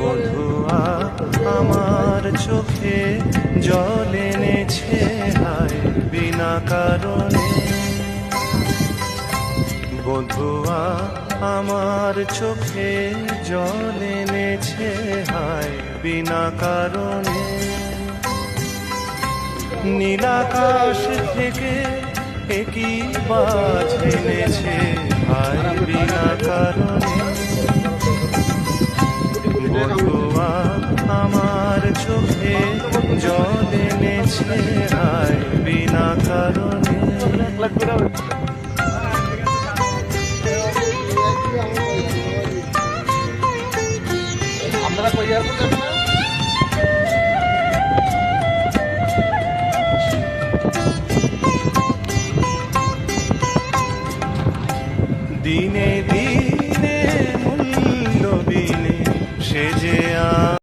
বধুয়া আমার চোখে জল এনেছে, হায়, বিনা কারণে। বধুয়া আমার চোখে জল এনেছে, হায়, বিনা কারণে। নীলাকাশ থেকে একই বাজ এনেছে হায় বিনা কারণে বধুয়া আমার চোখে জল এনেছে হায় বিনা কারণে আপনারা কই দিনে দিনে মূল্য বিনে সে যে